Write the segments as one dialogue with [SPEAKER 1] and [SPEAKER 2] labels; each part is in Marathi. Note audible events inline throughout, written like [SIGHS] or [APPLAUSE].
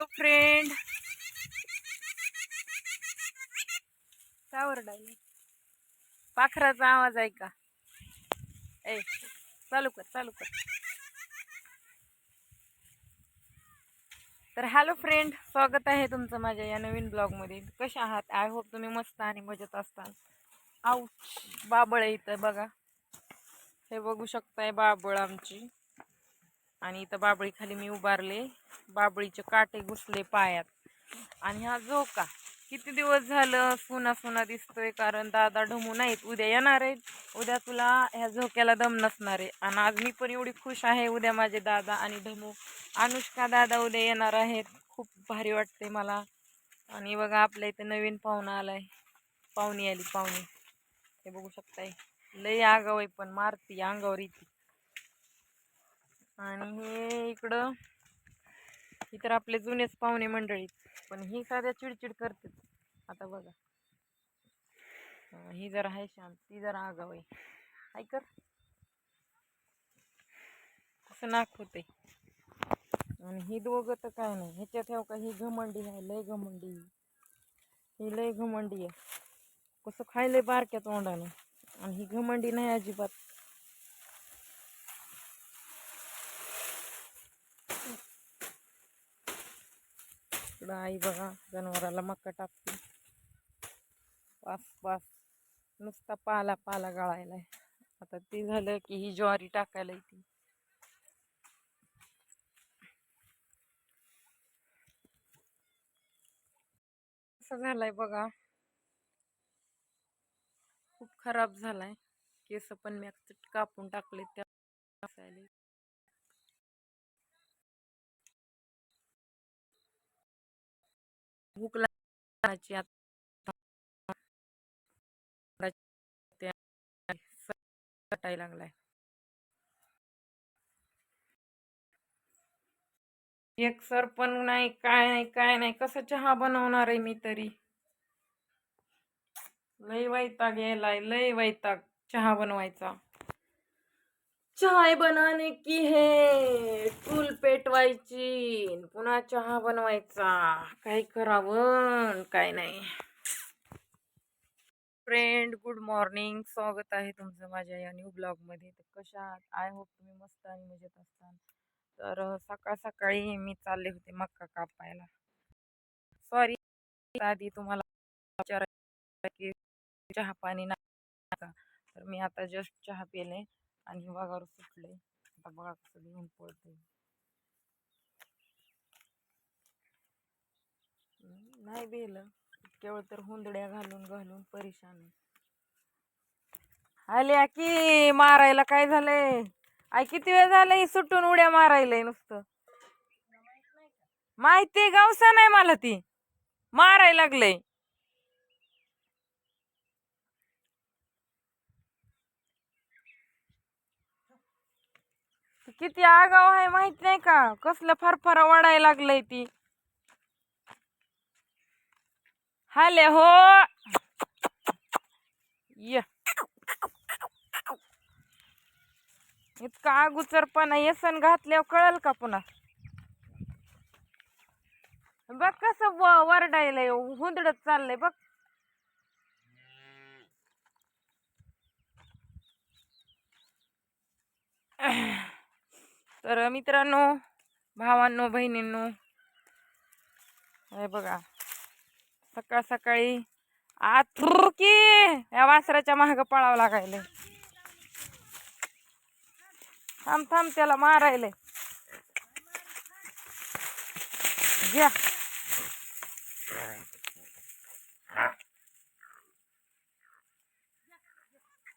[SPEAKER 1] फ्रेंड काय ओरडायला? पाखराचा आवाज आहे का ए चालू कर चालू कर. तर हॅलो फ्रेंड स्वागत आहे तुमचं माझ्या या नवीन ब्लॉगमध्ये. कशा आहात? आय होप तुम्ही मस्त आणि मजेत असताल. आऊ बाबळ आहे इथं बघा. हे बघू शकताय बाबळ आमची. आणि इथं बाबळी खाली मी उभारले. बाबळीचे काटे घुसले पायात. आणि हा झोका. किती दिवस झालं? सुना सुना दिसतोय कारण दादा ढमू नाहीत. उद्या येणार आहेत. उद्या तुला ह्या झोक्याला दम नसणार आहे. आणि आज मी पण एवढी खुश आहे. उद्या माझे दादा आणि ढमू अनुष्का दादा उद्या येणार आहेत. खूप भारी वाटते मला. आणि बघा आपल्या इथं नवीन पाहुणा आलाय. पाहुणी आली पाहुणी. हे बघू शकताय. लई आगाव आहे पण मारती अंगावर येते. आणि हे इकडं ही तर आपले जुनेच पाहुणे मंडळी. पण ही साध्या चिडचिड करते. आता बघा. ही जरा आहे शांत ती जरा आगाव आहे. काय कर. कसं नाक होते आणि ही दोघं तर काय नाही. ह्याच्यात ठेव का ही घमंडी आहे लय घमंडी. ही लय घमंडी आहे. कसं खायलंय बारक्या तोंडाने. आणि ही घमंडी नाही अजिबात. इकडं आई बघा जनावराला मक्का टाकते. पास पास नुसता पाला पाला गळायलाय. आता ते झालं की ही ज्वारी टाकायला येते. असं झालाय बघा. खूप खराब झालाय. केस पण मी कापून टाकले त्या भूक लागायची आता लागलाय. एक सर पण नाही काय नाही काय नाही कसं चहा बनवणार आहे मी तरी? लय वैताग यायलाय लय वैताग चहा बनवायचा. चाय बनाने की हे? चूल पेटवायची. पुन्हा चहा बनवायचा. काय करावं? काय नाही. फ्रेंड गुड मॉर्निंग स्वागत आहे तुमचं माझ्या या न्यू ब्लॉगमध्ये तर कशा आय होप तुम्ही मस्त आणि मजेत असताल तर सकाळ सकाळी मी चालले होते मक्का कापायला. सॉरी आधी तुम्हाला विचारायचं की चहा पाणी नाही तर मी आता जस्ट चहा पिले. आणि वाघावर सुटलंय आता बघा कसं घेऊन पळते नाही बेलं केवळ तर हुंदड्या घालून घालून परेशान आल्या की मारायला काय झालंय? आय किती वेळ झालंय सुटून उड्या मारायलंय नुसतं? माहिती गावसा नाही मला ती. मारायला लागलंय. किती आगाव आहे माहीत नाही का? कसलं फरफरा वाढायला लागलंय ती. हाले हो. ये. इतका अगुचरपणा येसन घातल्यावर कळल का पुन्हा? बघ कसं व वरडायलंय हुंदडत चाललंय बघ. [SIGHS] तर मित्रांनो भावांनो बहिणींनो हे बघा. सकाळ सकाळी आथुरकी की या वासराच्या महाग पळावं लागायले थांब थांब त्याला मारायले घ्या.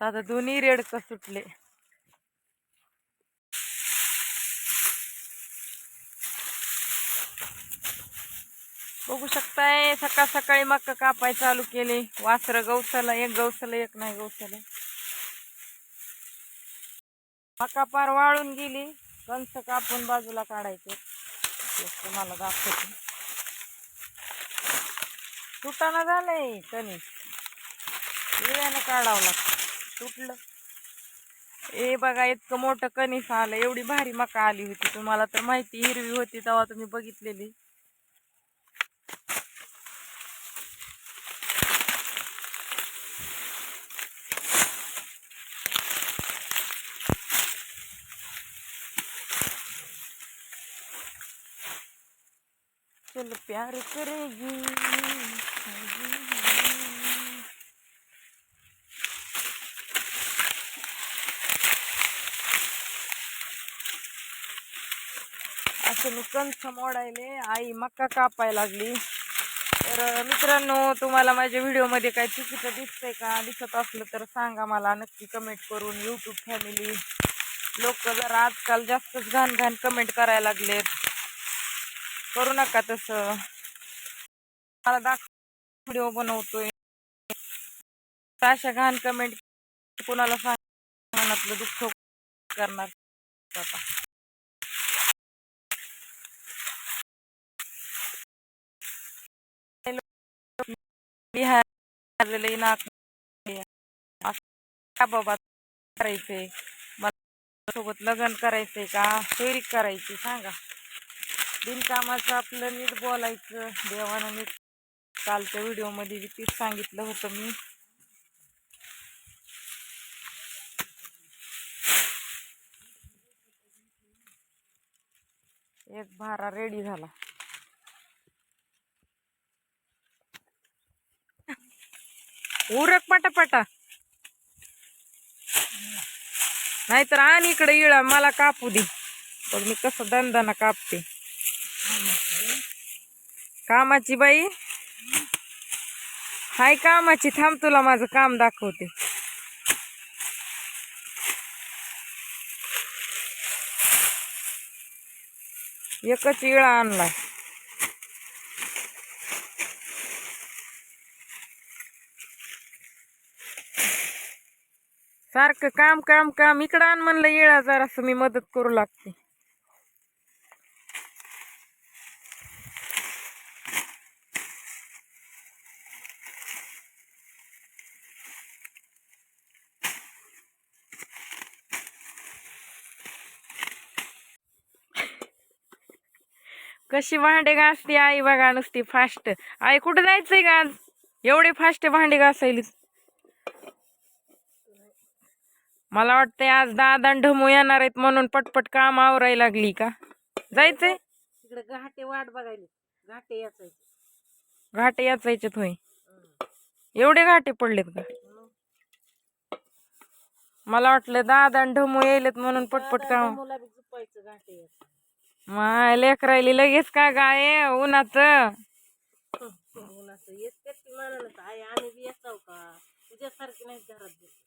[SPEAKER 1] आता दोन्ही रेडक सुटले. बघू शकताय सकाळ सकाळी मक्का कापाय चालू केले. वासर गवसाला एक गवसाला एक नाही गवसाला मका पार वाळून गेली. कंस कापून बाजूला काढायचे. तुम्हाला दाखवते. तुटाना झालंय कणी. वेळानं काढावं लागतं. तुटलं. ए बघा इतकं मोठं कणीस आलं. एवढी भारी मका आली होती. तुम्हाला तर माहिती हिरवी होती तेव्हा तुम्ही बघितलेली. चल प्यार करेगी। असं मी कंच मोडायले आई मक्का कापायला लागली. तर मित्रांनो तुम्हाला माझ्या व्हिडिओमध्ये काही चुकीचं दिसतंय का दिसत असलं तर सांगा मला. नक्की कमेंट करून यूट्यूब फॅमिली लोक जरा आजकाल जास्तच घाण घाण कमेंट करायला लागलेत. करू नका तसं. मला दाखव व्हिडिओ बनवतोय. तर अशा घाण कमेंट कोणाला सांग मनातलं दुःख करणार. आता नाक का बाबा करायचंय. मला सोबत लग्न करायचंय का? फेरी करायची सांगा. बिनकामाचं आपलं नीट बोलायचं. देवानं नीट कालच्या व्हिडिओमध्ये बी तीच सांगितलं होतं मी. एक भारा रेडी झाला. उरक पटापटा. नाहीतर आण इकडे इळा मला कापू दे. मग मी कसं दंदाना कापते. कामाची बाई? हाय कामाची थांब तुला माझं काम दाखवते. एकच इळा आणलाय. सारखं काम काम काम. इकडं आण म्हणलं येळा जरासं मी मदत करू लागते. कशी भांडे घासते आई बघा नुसती फास्ट. आई कुठं जायचंय का आज? एवढे फास्ट भांडे घासायली मला वाटतंय आज दादा ढमू येणार आहेत म्हणून पटपट काम आवरायला लागली का? जायचंय?
[SPEAKER 2] इकडे घाटे वाट बघायली. घाटे याचायचे
[SPEAKER 1] घाटे याचायचे होय एवढे घाटे पडलेत का? मला वाटलं दादा ढमू यायलेत म्हणून पटपट काम.
[SPEAKER 2] घाटे
[SPEAKER 1] माय लेकरायली लगेच का गाय उन्हाचं.
[SPEAKER 2] उन्हाचं येत ती म्हणाल आई आम्ही बी येताव का? तुझ्यासारखी नाही घरात बसत.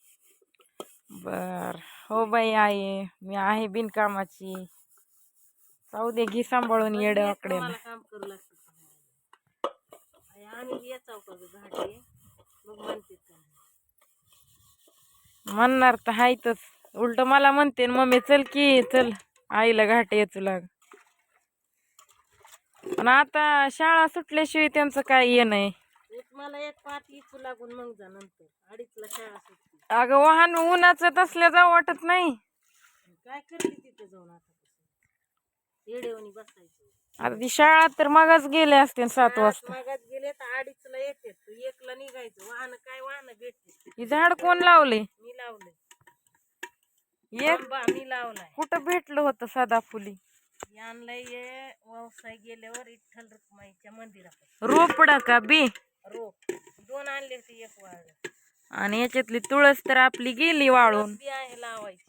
[SPEAKER 1] बर. हो बाई आहे मी आहे बिनकामाची. जाऊ दे घे सांभाळून येड आकडे
[SPEAKER 2] मला काम करू लागते. आई आम्ही बी येताव का ग घाटे मग म्हणते का?
[SPEAKER 1] म्हणणार तर हायतच. उलट मला म्हणते मम्मी चल की चल. आईला घाटे येतो लाग पण आता शाळा सुटल्याशिवाय त्यांचं काय ये नाही.
[SPEAKER 2] एक मला एक पाच इचू लागून मग जा नंतर. अडीचला शाळा सुटते
[SPEAKER 1] अगं वाहन उन्हाचं तसल्या जाऊ वाटत नाही.
[SPEAKER 2] काय करते तिथे जाऊन आता येडेवणी बसायचं.
[SPEAKER 1] आता ती शाळा तर मगच गेले असते सात वाजता.
[SPEAKER 2] मागात गेले तर अडीचला येते. तू एकला निघायचं. वाहन काय वाहन भेटते
[SPEAKER 1] ही झाड कोण लावले?
[SPEAKER 2] मी लावलंय
[SPEAKER 1] एक?
[SPEAKER 2] आंबा मी लावलाय.
[SPEAKER 1] कुठं भेटलं होतं सदा
[SPEAKER 2] आणलंय हे व्यवसाय गेल्यावर विठ्ठल रुक्माईच्या मंदिरात
[SPEAKER 1] रोपडा का बी?
[SPEAKER 2] रोप. दोन आणले होते एक वाळ
[SPEAKER 1] आणि याच्यातली तुळस तर आपली गेली वाळून.
[SPEAKER 2] बी आहे लावायची.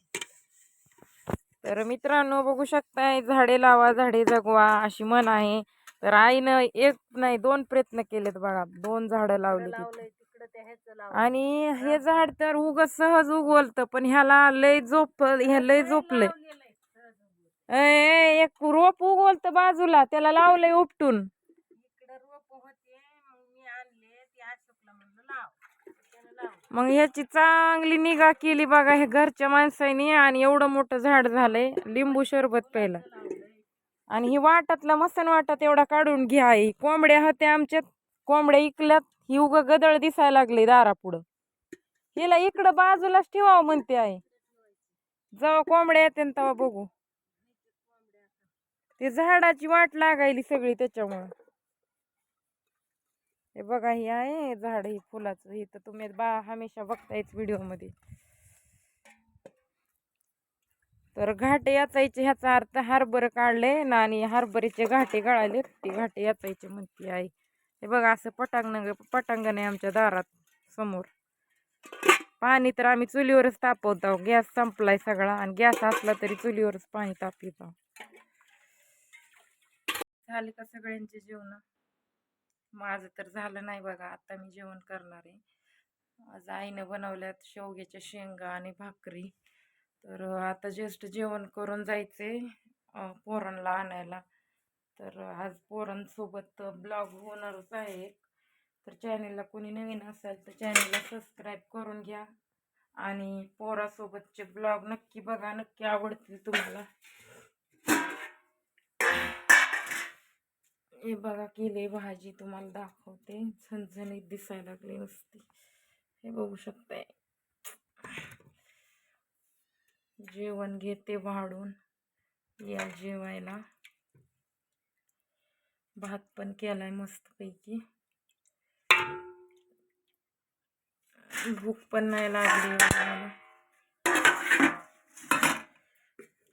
[SPEAKER 1] तर मित्रांनो बघू शकताय झाडे लावा झाडे जगवा अशी म्हण आहे. तर आईनं एक नाही दोन प्रयत्न केलेत बघा. दोन झाडं लावली तिथे.
[SPEAKER 2] लावलंय तिकडं त्या ह्याचं लावलं
[SPEAKER 1] आणि हे झाड तर उग सहज उगवलत पण ह्याला लय झोप हे लय झोपलंय. ए, एक रोप उगवलत बाजूला त्याला लावलंय उपटून.
[SPEAKER 2] इकडं रोप होते मग
[SPEAKER 1] ह्याची चांगली निगा केली बघा हे घरच्या माणसाने आणि एवढं मोठं झाड झालंय लिंबू सरबत प्यायला. आणि ही वाटातला मसन वाटात एवढा काढून घ्या कोंबड्या होत्या आमच्यात. कोंबड्या इकल्यात ही उग गदळ दिसायला लागली दारापुढं. हिला इकडं बाजूलाच ठेवावं म्हणते आई. जेव्हा कोंबड्या येते तेव्हा बघू. ते झाडाची वाट लागायली सगळी त्याच्यामुळं. हे बघा हे आहे झाड ही फुलाचं. हे तर तुम्ही बा हमेशा बघतायच व्हिडिओमध्ये. तर घाटे याचायचे ह्याचा अर्थ हरभरं काढले ना आणि हरभरीचे घाटे गाळाले. ते घाटे याचायचे म्हणते आई. हे बघा असं पटांगण पटांगण आहे आमच्या दारात समोर. पाणी तर आम्ही चुलीवरच तापवतो. गॅस संपलाय सगळा आणि गॅस असला तरी चुलीवरच पाणी तापवतो झाले का सगळ्यांचे जेवण? माझं तर झालं नाही बघा आता मी जेवण करणार आहे. आज आईनं बनवल्यात शेवग्याच्या शेंगा आणि भाकरी. तर आता जस्ट जेवण करून जायचे पोरांला आणायला. तर आज पोरांसोबत ब्लॉग होणारच आहे तर चॅनेलला कोणी नवीन असेल तर चॅनेलला सबस्क्राईब करून घ्या. आणि पोरासोबतचे ब्लॉग नक्की बघा नक्की आवडतील तुम्हाला. हे बघा केले भाजी तुम्हाला दाखवते. झणझणीत दिसायला लागली नुसती. हे बघू शकताय. जेवण घेते वाढून या जेवायला. भात पण केलाय मस्तपैकी. भूक पण नाही लागली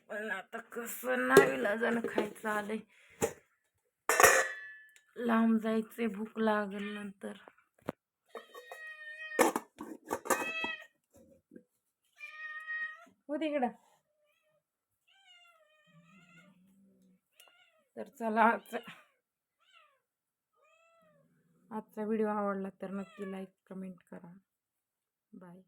[SPEAKER 1] पण आता कसं नाही लाजानं खायचं आलंय. लांब जायचे भूक लागल नंतर. हो तिकडं तर चला आजचा आजचा व्हिडिओ आवडला तर नक्की लाईक कमेंट करा. बाय.